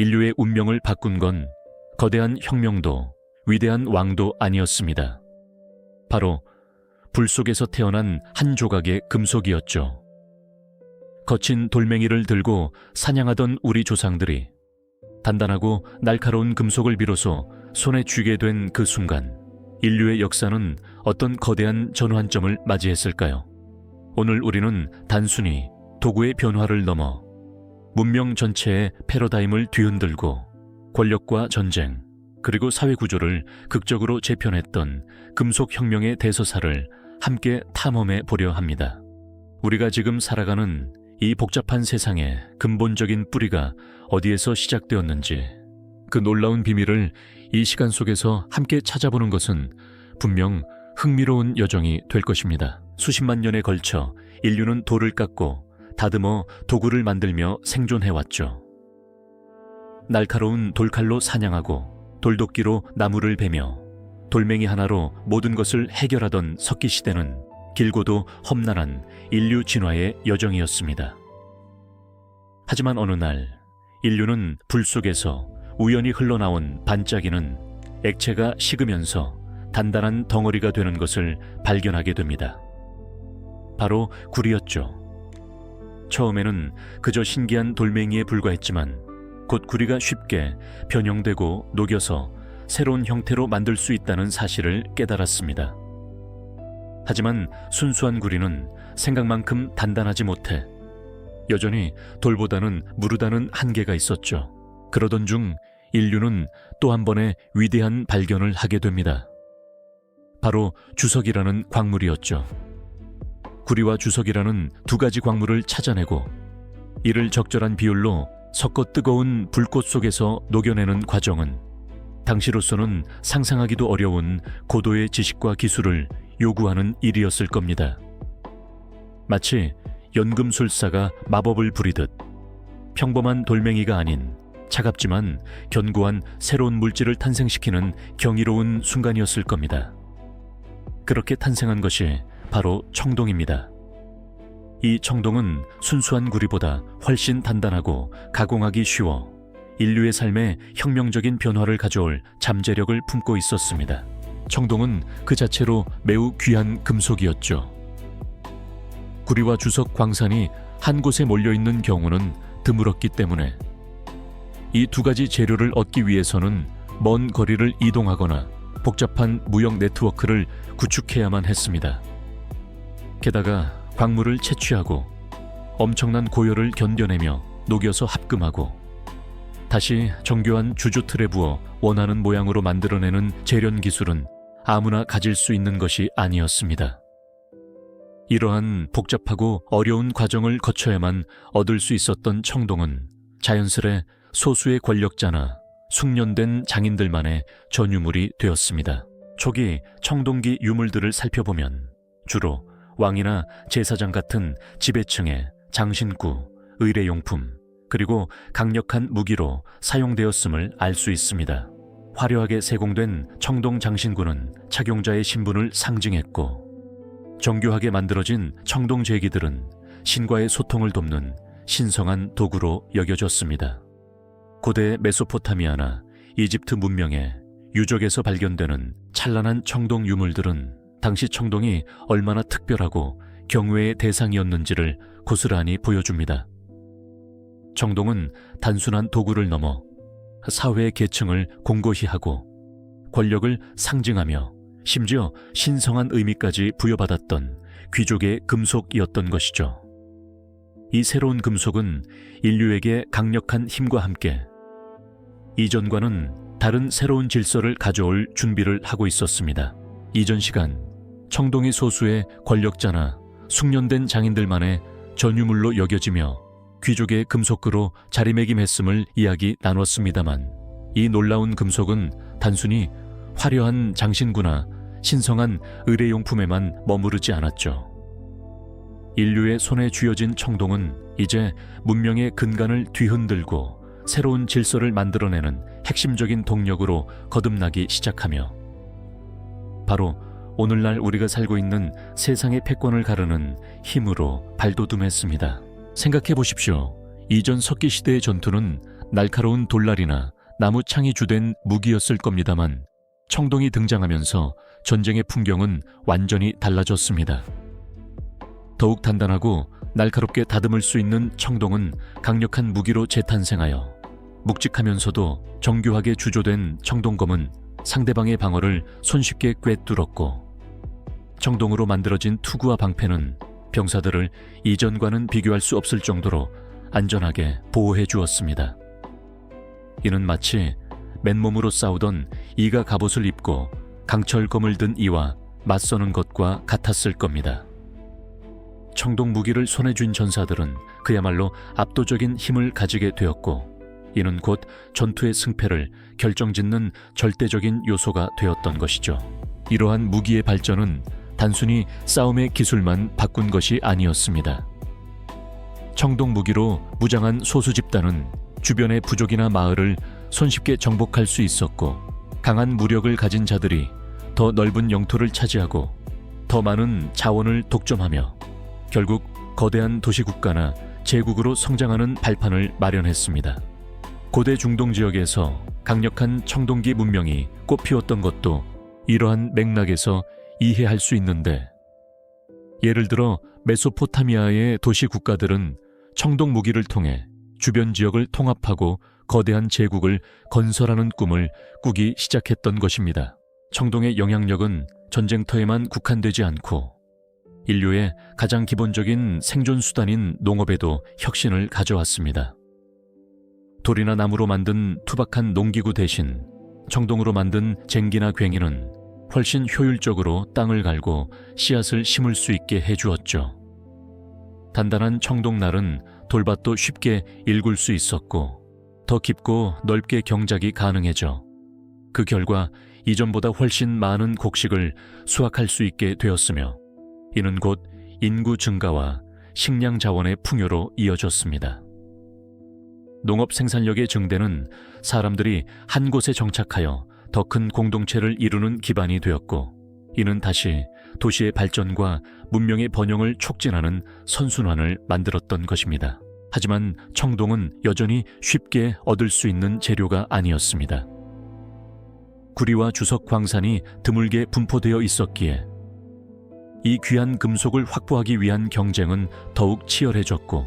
인류의 운명을 바꾼 건 거대한 혁명도 위대한 왕도 아니었습니다. 바로 불 속에서 태어난 한 조각의 금속이었죠. 거친 돌멩이를 들고 사냥하던 우리 조상들이 단단하고 날카로운 금속을 비로소 손에 쥐게 된 그 순간 인류의 역사는 어떤 거대한 전환점을 맞이했을까요? 오늘 우리는 단순히 도구의 변화를 넘어 문명 전체의 패러다임을 뒤흔들고 권력과 전쟁, 그리고 사회 구조를 극적으로 재편했던 금속 혁명의 대서사를 함께 탐험해 보려 합니다. 우리가 지금 살아가는 이 복잡한 세상의 근본적인 뿌리가 어디에서 시작되었는지 그 놀라운 비밀을 이 시간 속에서 함께 찾아보는 것은 분명 흥미로운 여정이 될 것입니다. 수십만 년에 걸쳐 인류는 돌을 깎고 다듬어 도구를 만들며 생존해왔죠. 날카로운 돌칼로 사냥하고 돌도끼로 나무를 베며 돌멩이 하나로 모든 것을 해결하던 석기 시대는 길고도 험난한 인류 진화의 여정이었습니다. 하지만 어느 날 인류는 불 속에서 우연히 흘러나온 반짝이는 액체가 식으면서 단단한 덩어리가 되는 것을 발견하게 됩니다. 바로 구리였죠. 처음에는 그저 신기한 돌멩이에 불과했지만 곧 구리가 쉽게 변형되고 녹여서 새로운 형태로 만들 수 있다는 사실을 깨달았습니다. 하지만 순수한 구리는 생각만큼 단단하지 못해 여전히 돌보다는 무르다는 한계가 있었죠. 그러던 중 인류는 또 한 번의 위대한 발견을 하게 됩니다. 바로 주석이라는 광물이었죠. 구리와 주석이라는 두 가지 광물을 찾아내고 이를 적절한 비율로 섞어 뜨거운 불꽃 속에서 녹여내는 과정은 당시로서는 상상하기도 어려운 고도의 지식과 기술을 요구하는 일이었을 겁니다. 마치 연금술사가 마법을 부리듯 평범한 돌멩이가 아닌 차갑지만 견고한 새로운 물질을 탄생시키는 경이로운 순간이었을 겁니다. 그렇게 탄생한 것이 바로 청동입니다. 이 청동은 순수한 구리보다 훨씬 단단하고 가공하기 쉬워 인류의 삶에 혁명적인 변화를 가져올 잠재력을 품고 있었습니다. 청동은 그 자체로 매우 귀한 금속이었죠. 구리와 주석 광산이 한 곳에 몰려 있는 경우는 드물었기 때문에 이 두 가지 재료를 얻기 위해서는 먼 거리를 이동하거나 복잡한 무역 네트워크를 구축해야만 했습니다. 게다가 광물을 채취하고 엄청난 고열을 견뎌내며 녹여서 합금하고 다시 정교한 주조 틀에 부어 원하는 모양으로 만들어내는 재련 기술은 아무나 가질 수 있는 것이 아니었습니다. 이러한 복잡하고 어려운 과정을 거쳐야만 얻을 수 있었던 청동은 자연스레 소수의 권력자나 숙련된 장인들만의 전유물이 되었습니다. 초기 청동기 유물들을 살펴보면 주로 왕이나 제사장 같은 지배층의 장신구, 의례용품, 그리고 강력한 무기로 사용되었음을 알 수 있습니다. 화려하게 세공된 청동 장신구는 착용자의 신분을 상징했고, 정교하게 만들어진 청동 제기들은 신과의 소통을 돕는 신성한 도구로 여겨졌습니다. 고대 메소포타미아나 이집트 문명의 유적에서 발견되는 찬란한 청동 유물들은 당시 청동이 얼마나 특별하고 경외의 대상이었는지를 고스란히 보여줍니다. 청동은 단순한 도구를 넘어 사회의 계층을 공고히 하고 권력을 상징하며 심지어 신성한 의미까지 부여받았던 귀족의 금속이었던 것이죠. 이 새로운 금속은 인류에게 강력한 힘과 함께 이전과는 다른 새로운 질서를 가져올 준비를 하고 있었습니다. 이전 시간 청동이 소수의 권력자나 숙련된 장인들만의 전유물로 여겨지며 귀족의 금속으로 자리매김했음을 이야기 나눴습니다만 이 놀라운 금속은 단순히 화려한 장신구나 신성한 의례용품에만 머무르지 않았죠. 인류의 손에 쥐어진 청동은 이제 문명의 근간을 뒤흔들고 새로운 질서를 만들어내는 핵심적인 동력으로 거듭나기 시작하며 바로 오늘날 우리가 살고 있는 세상의 패권을 가르는 힘으로 발돋움했습니다. 생각해 보십시오. 이전 석기 시대의 전투는 날카로운 돌날이나 나무 창이 주된 무기였을 겁니다만 청동이 등장하면서 전쟁의 풍경은 완전히 달라졌습니다. 더욱 단단하고 날카롭게 다듬을 수 있는 청동은 강력한 무기로 재탄생하여 묵직하면서도 정교하게 주조된 청동검은 상대방의 방어를 손쉽게 꿰뚫었고 청동으로 만들어진 투구와 방패는 병사들을 이전과는 비교할 수 없을 정도로 안전하게 보호해 주었습니다. 이는 마치 맨몸으로 싸우던 이가 갑옷을 입고 강철검을 든 이와 맞서는 것과 같았을 겁니다. 청동 무기를 손에 쥔 전사들은 그야말로 압도적인 힘을 가지게 되었고 이는 곧 전투의 승패를 결정짓는 절대적인 요소가 되었던 것이죠. 이러한 무기의 발전은 단순히 싸움의 기술만 바꾼 것이 아니었습니다. 청동 무기로 무장한 소수 집단은 주변의 부족이나 마을을 손쉽게 정복할 수 있었고 강한 무력을 가진 자들이 더 넓은 영토를 차지하고 더 많은 자원을 독점하며 결국 거대한 도시 국가나 제국으로 성장하는 발판을 마련했습니다. 고대 중동 지역에서 강력한 청동기 문명이 꽃피웠던 것도 이러한 맥락에서 이해할 수 있는데 예를 들어 메소포타미아의 도시 국가들은 청동 무기를 통해 주변 지역을 통합하고 거대한 제국을 건설하는 꿈을 꾸기 시작했던 것입니다. 청동의 영향력은 전쟁터에만 국한되지 않고 인류의 가장 기본적인 생존 수단인 농업에도 혁신을 가져왔습니다. 돌이나 나무로 만든 투박한 농기구 대신 청동으로 만든 쟁기나 괭이는 훨씬 효율적으로 땅을 갈고 씨앗을 심을 수 있게 해주었죠. 단단한 청동날은 돌밭도 쉽게 일굴 수 있었고 더 깊고 넓게 경작이 가능해져 그 결과 이전보다 훨씬 많은 곡식을 수확할 수 있게 되었으며 이는 곧 인구 증가와 식량 자원의 풍요로 이어졌습니다. 농업 생산력의 증대는 사람들이 한 곳에 정착하여 더 큰 공동체를 이루는 기반이 되었고 이는 다시 도시의 발전과 문명의 번영을 촉진하는 선순환을 만들었던 것입니다. 하지만 청동은 여전히 쉽게 얻을 수 있는 재료가 아니었습니다. 구리와 주석 광산이 드물게 분포되어 있었기에 이 귀한 금속을 확보하기 위한 경쟁은 더욱 치열해졌고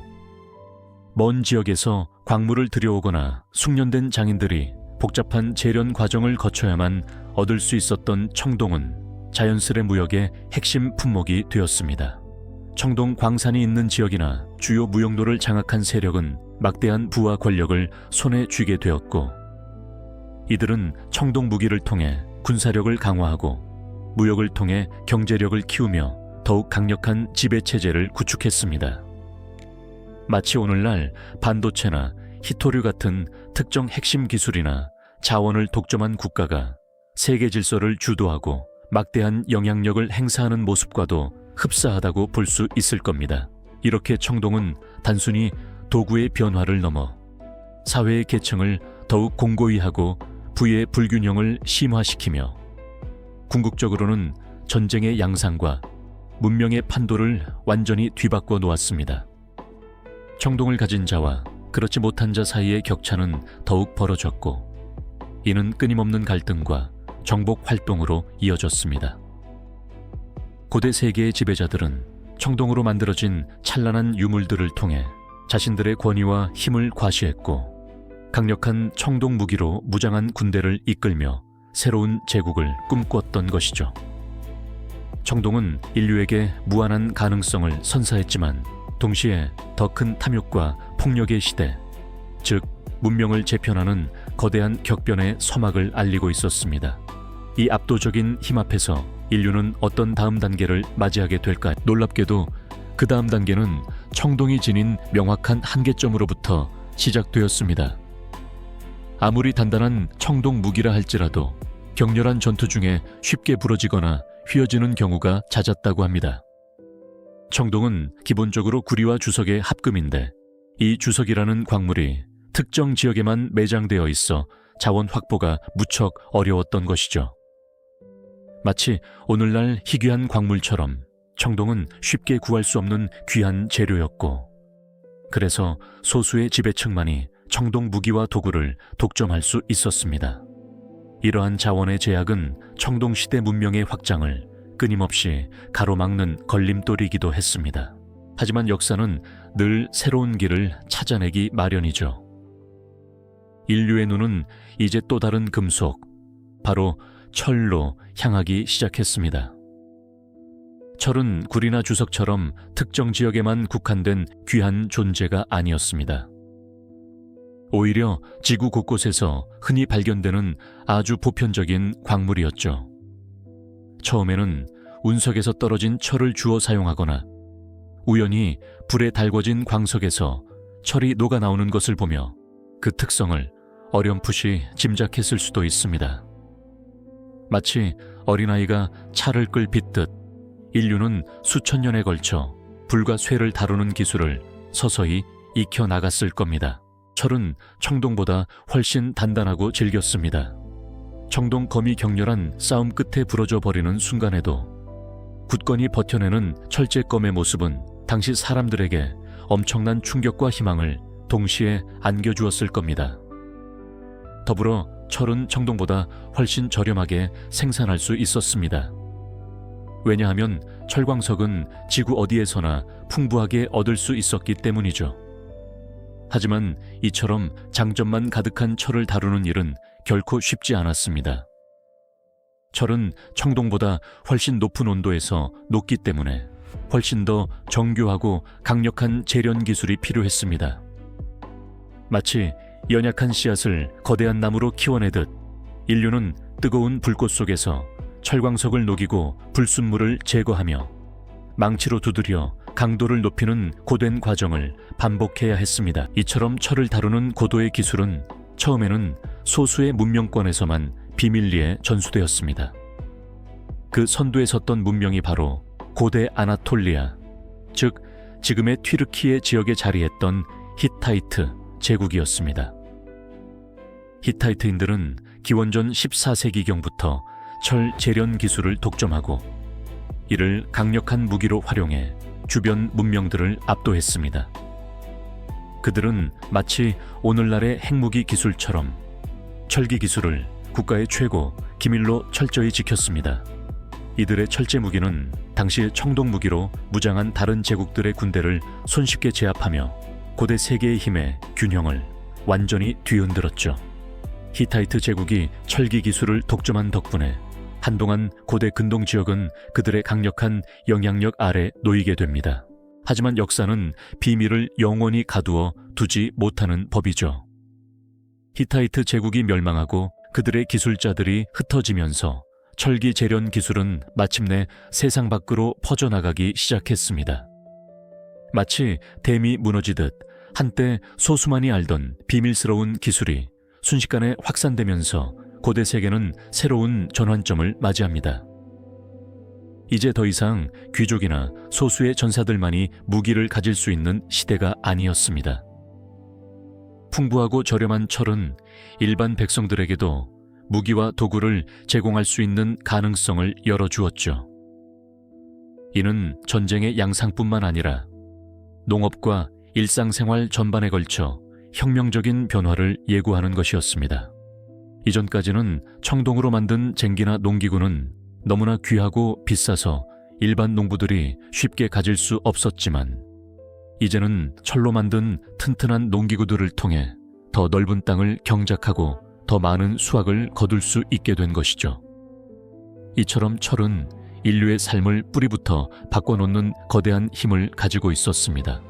먼 지역에서 광물을 들여오거나 숙련된 장인들이 복잡한 재련 과정을 거쳐야만 얻을 수 있었던 청동은 자연스레 무역의 핵심 품목이 되었습니다. 청동 광산이 있는 지역이나 주요 무역로를 장악한 세력은 막대한 부와 권력을 손에 쥐게 되었고 이들은 청동 무기를 통해 군사력을 강화하고 무역을 통해 경제력을 키우며 더욱 강력한 지배 체제를 구축했습니다. 마치 오늘날 반도체나 히토류 같은 특정 핵심 기술이나 자원을 독점한 국가가 세계 질서를 주도하고 막대한 영향력을 행사하는 모습과도 흡사하다고 볼 수 있을 겁니다. 이렇게 청동은 단순히 도구의 변화를 넘어 사회의 계층을 더욱 공고히 하고 부의 불균형을 심화시키며 궁극적으로는 전쟁의 양상과 문명의 판도를 완전히 뒤바꿔 놓았습니다. 청동을 가진 자와 그렇지 못한 자 사이의 격차는 더욱 벌어졌고 이는 끊임없는 갈등과 정복 활동으로 이어졌습니다. 고대 세계의 지배자들은 청동으로 만들어진 찬란한 유물들을 통해 자신들의 권위와 힘을 과시했고 강력한 청동 무기로 무장한 군대를 이끌며 새로운 제국을 꿈꿨던 것이죠. 청동은 인류에게 무한한 가능성을 선사했지만 동시에 더 큰 탐욕과 폭력의 시대, 즉 문명을 재편하는 거대한 격변의 서막을 알리고 있었습니다. 이 압도적인 힘 앞에서 인류는 어떤 다음 단계를 맞이하게 될까? 놀랍게도 그 다음 단계는 청동이 지닌 명확한 한계점으로부터 시작되었습니다. 아무리 단단한 청동 무기라 할지라도 격렬한 전투 중에 쉽게 부러지거나 휘어지는 경우가 잦았다고 합니다. 청동은 기본적으로 구리와 주석의 합금인데 이 주석이라는 광물이 특정 지역에만 매장되어 있어 자원 확보가 무척 어려웠던 것이죠. 마치 오늘날 희귀한 광물처럼 청동은 쉽게 구할 수 없는 귀한 재료였고, 그래서 소수의 지배층만이 청동 무기와 도구를 독점할 수 있었습니다. 이러한 자원의 제약은 청동 시대 문명의 확장을 끊임없이 가로막는 걸림돌이기도 했습니다. 하지만 역사는 늘 새로운 길을 찾아내기 마련이죠. 인류의 눈은 이제 또 다른 금속, 바로 철로 향하기 시작했습니다. 철은 구리나 주석처럼 특정 지역에만 국한된 귀한 존재가 아니었습니다. 오히려 지구 곳곳에서 흔히 발견되는 아주 보편적인 광물이었죠. 처음에는 운석에서 떨어진 철을 주워 사용하거나 우연히 불에 달궈진 광석에서 철이 녹아 나오는 것을 보며 그 특성을 어렴풋이 짐작했을 수도 있습니다. 마치 어린아이가 차를 끌 빗듯 인류는 수천 년에 걸쳐 불과 쇠를 다루는 기술을 서서히 익혀 나갔을 겁니다. 철은 청동보다 훨씬 단단하고 질겼습니다. 청동 검이 격렬한 싸움 끝에 부러져 버리는 순간에도 굳건히 버텨내는 철제 검의 모습은 당시 사람들에게 엄청난 충격과 희망을 동시에 안겨주었을 겁니다. 더불어 철은 청동보다 훨씬 저렴하게 생산할 수 있었습니다. 왜냐하면 철광석은 지구 어디에서나 풍부하게 얻을 수 있었기 때문이죠. 하지만 이처럼 장점만 가득한 철을 다루는 일은 결코 쉽지 않았습니다. 철은 청동보다 훨씬 높은 온도에서 녹기 때문에 훨씬 더 정교하고 강력한 재련 기술이 필요했습니다. 마치 연약한 씨앗을 거대한 나무로 키워내듯 인류는 뜨거운 불꽃 속에서 철광석을 녹이고 불순물을 제거하며 망치로 두드려 강도를 높이는 고된 과정을 반복해야 했습니다. 이처럼 철을 다루는 고도의 기술은 처음에는 소수의 문명권에서만 비밀리에 전수되었습니다. 그 선두에 섰던 문명이 바로 고대 아나톨리아, 즉 지금의 튀르키예 지역에 자리했던 히타이트 제국이었습니다. 히타이트인들은 기원전 14세기경부터 철 재련 기술을 독점하고 이를 강력한 무기로 활용해 주변 문명들을 압도했습니다. 그들은 마치 오늘날의 핵무기 기술처럼 철기 기술을 국가의 최고 기밀로 철저히 지켰습니다. 이들의 철제 무기는 당시 청동 무기로 무장한 다른 제국들의 군대를 손쉽게 제압하며 고대 세계의 힘의 균형을 완전히 뒤흔들었죠. 히타이트 제국이 철기 기술을 독점한 덕분에 한동안 고대 근동 지역은 그들의 강력한 영향력 아래 놓이게 됩니다. 하지만 역사는 비밀을 영원히 가두어 두지 못하는 법이죠. 히타이트 제국이 멸망하고 그들의 기술자들이 흩어지면서 철기 재련 기술은 마침내 세상 밖으로 퍼져나가기 시작했습니다. 마치 댐이 무너지듯 한때 소수만이 알던 비밀스러운 기술이 순식간에 확산되면서 고대 세계는 새로운 전환점을 맞이합니다. 이제 더 이상 귀족이나 소수의 전사들만이 무기를 가질 수 있는 시대가 아니었습니다. 풍부하고 저렴한 철은 일반 백성들에게도 무기와 도구를 제공할 수 있는 가능성을 열어주었죠. 이는 전쟁의 양상뿐만 아니라 농업과 일상생활 전반에 걸쳐 혁명적인 변화를 예고하는 것이었습니다. 이전까지는 청동으로 만든 쟁기나 농기구는 너무나 귀하고 비싸서 일반 농부들이 쉽게 가질 수 없었지만 이제는 철로 만든 튼튼한 농기구들을 통해 더 넓은 땅을 경작하고 더 많은 수확을 거둘 수 있게 된 것이죠. 이처럼 철은 인류의 삶을 뿌리부터 바꿔놓는 거대한 힘을 가지고 있었습니다.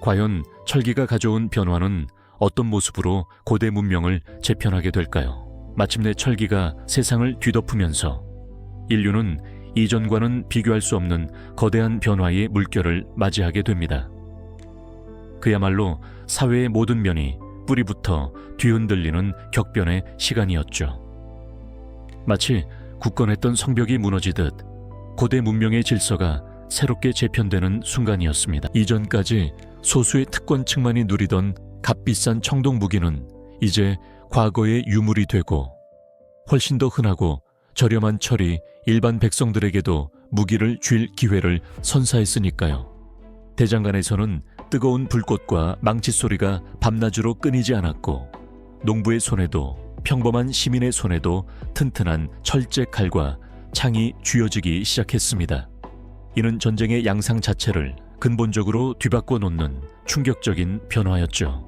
과연 철기가 가져온 변화는 어떤 모습으로 고대 문명을 재편하게 될까요? 마침내 철기가 세상을 뒤덮으면서 인류는 이전과는 비교할 수 없는 거대한 변화의 물결을 맞이하게 됩니다. 그야말로 사회의 모든 면이 뿌리부터 뒤흔들리는 격변의 시간이었죠. 마치 굳건했던 성벽이 무너지듯 고대 문명의 질서가 새롭게 재편되는 순간이었습니다. 이전까지 소수의 특권층만이 누리던 값비싼 청동 무기는 이제 과거의 유물이 되고 훨씬 더 흔하고 저렴한 철이 일반 백성들에게도 무기를 쥘 기회를 선사했으니까요. 대장간에서는 뜨거운 불꽃과 망치 소리가 밤낮으로 끊이지 않았고 농부의 손에도 평범한 시민의 손에도 튼튼한 철제 칼과 창이 쥐어지기 시작했습니다. 이는 전쟁의 양상 자체를 근본적으로 뒤바꿔 놓는 충격적인 변화였죠.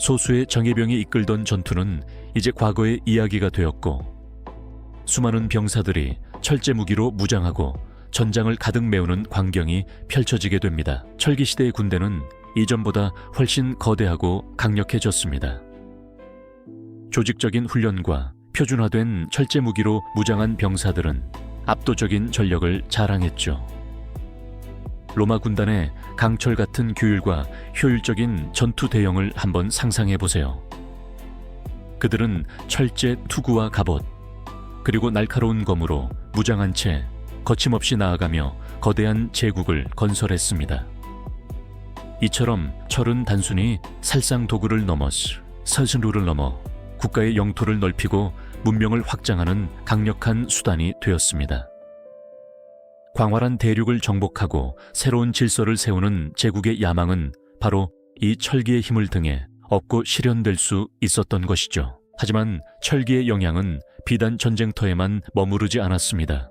소수의 정예병이 이끌던 전투는 이제 과거의 이야기가 되었고 수많은 병사들이 철제 무기로 무장하고 전장을 가득 메우는 광경이 펼쳐지게 됩니다. 철기 시대의 군대는 이전보다 훨씬 거대하고 강력해졌습니다. 조직적인 훈련과 표준화된 철제 무기로 무장한 병사들은 압도적인 전력을 자랑했죠. 로마 군단의 강철 같은 규율과 효율적인 전투 대형을 한번 상상해 보세요. 그들은 철제 투구와 갑옷, 그리고 날카로운 검으로 무장한 채 거침없이 나아가며 거대한 제국을 건설했습니다. 이처럼 철은 단순히 살상 도구를 넘어서 서신루를 넘어 국가의 영토를 넓히고 문명을 확장하는 강력한 수단이 되었습니다. 광활한 대륙을 정복하고 새로운 질서를 세우는 제국의 야망은 바로 이 철기의 힘을 등에 얻고 실현될 수 있었던 것이죠. 하지만 철기의 영향은 비단 전쟁터에만 머무르지 않았습니다.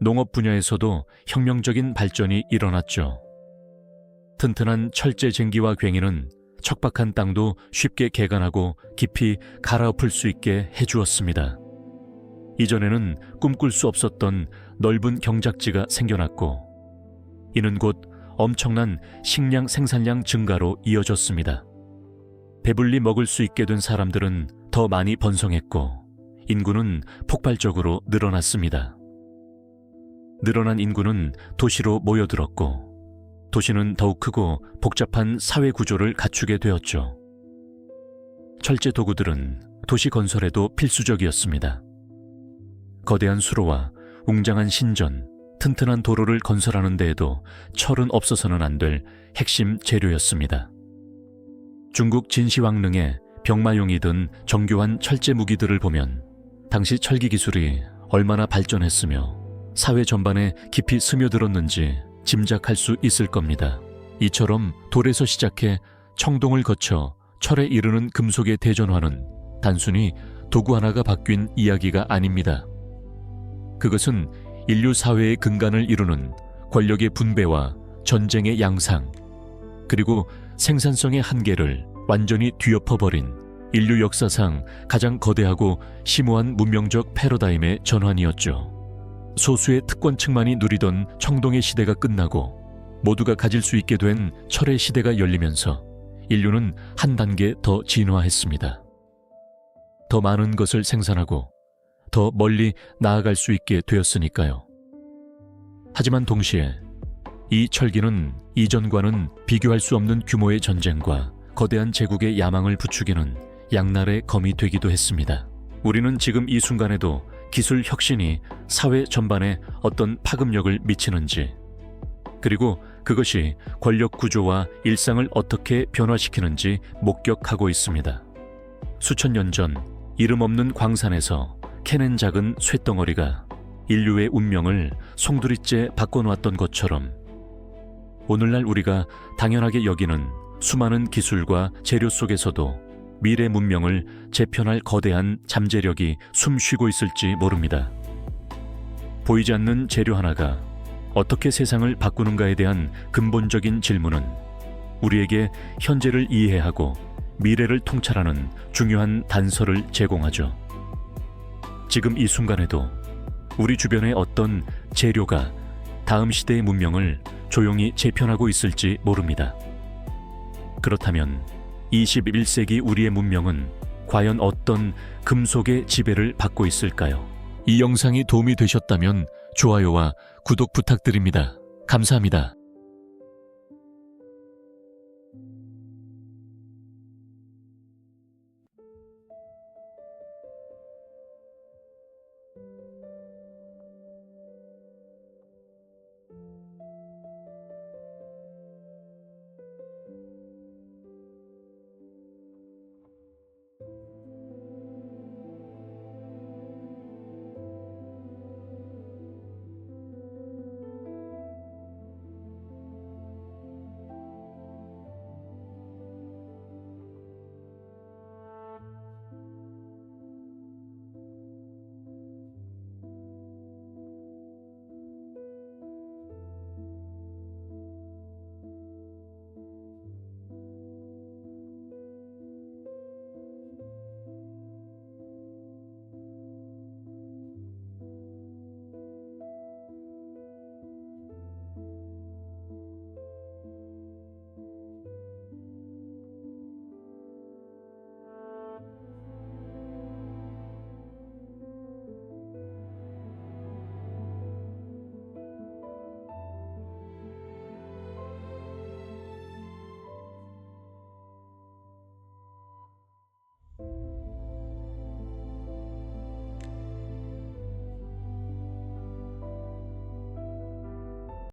농업 분야에서도 혁명적인 발전이 일어났죠. 튼튼한 철제 쟁기와 괭이는 척박한 땅도 쉽게 개간하고 깊이 갈아엎을 수 있게 해주었습니다. 이전에는 꿈꿀 수 없었던 넓은 경작지가 생겨났고, 이는 곧 엄청난 식량 생산량 증가로 이어졌습니다. 배불리 먹을 수 있게 된 사람들은 더 많이 번성했고, 인구는 폭발적으로 늘어났습니다. 늘어난 인구는 도시로 모여들었고, 도시는 더욱 크고 복잡한 사회 구조를 갖추게 되었죠. 철제 도구들은 도시 건설에도 필수적이었습니다. 거대한 수로와 웅장한 신전, 튼튼한 도로를 건설하는 데에도 철은 없어서는 안 될 핵심 재료였습니다. 중국 진시황릉의 병마용이 든 정교한 철제 무기들을 보면 당시 철기 기술이 얼마나 발전했으며 사회 전반에 깊이 스며들었는지 짐작할 수 있을 겁니다. 이처럼 돌에서 시작해 청동을 거쳐 철에 이르는 금속의 대전화는 단순히 도구 하나가 바뀐 이야기가 아닙니다. 그것은 인류 사회의 근간을 이루는 권력의 분배와 전쟁의 양상, 그리고 생산성의 한계를 완전히 뒤엎어버린 인류 역사상 가장 거대하고 심오한 문명적 패러다임의 전환이었죠. 소수의 특권층만이 누리던 청동의 시대가 끝나고 모두가 가질 수 있게 된 철의 시대가 열리면서 인류는 한 단계 더 진화했습니다. 더 많은 것을 생산하고 더 멀리 나아갈 수 있게 되었으니까요. 하지만 동시에 이 철기는 이전과는 비교할 수 없는 규모의 전쟁과 거대한 제국의 야망을 부추기는 양날의 검이 되기도 했습니다. 우리는 지금 이 순간에도 기술 혁신이 사회 전반에 어떤 파급력을 미치는지, 그리고 그것이 권력 구조와 일상을 어떻게 변화시키는지 목격하고 있습니다. 수천 년 전 이름 없는 광산에서 캐낸 작은 쇳덩어리가 인류의 운명을 송두리째 바꿔놓았던 것처럼 오늘날 우리가 당연하게 여기는 수많은 기술과 재료 속에서도 미래 문명을 재편할 거대한 잠재력이 숨쉬고 있을지 모릅니다. 보이지 않는 재료 하나가 어떻게 세상을 바꾸는가에 대한 근본적인 질문은 우리에게 현재를 이해하고 미래를 통찰하는 중요한 단서를 제공하죠. 지금 이 순간에도 우리 주변의 어떤 재료가 다음 시대의 문명을 조용히 재편하고 있을지 모릅니다. 그렇다면 21세기 우리의 문명은 과연 어떤 금속의 지배를 받고 있을까요? 이 영상이 도움이 되셨다면 좋아요와 구독 부탁드립니다. 감사합니다.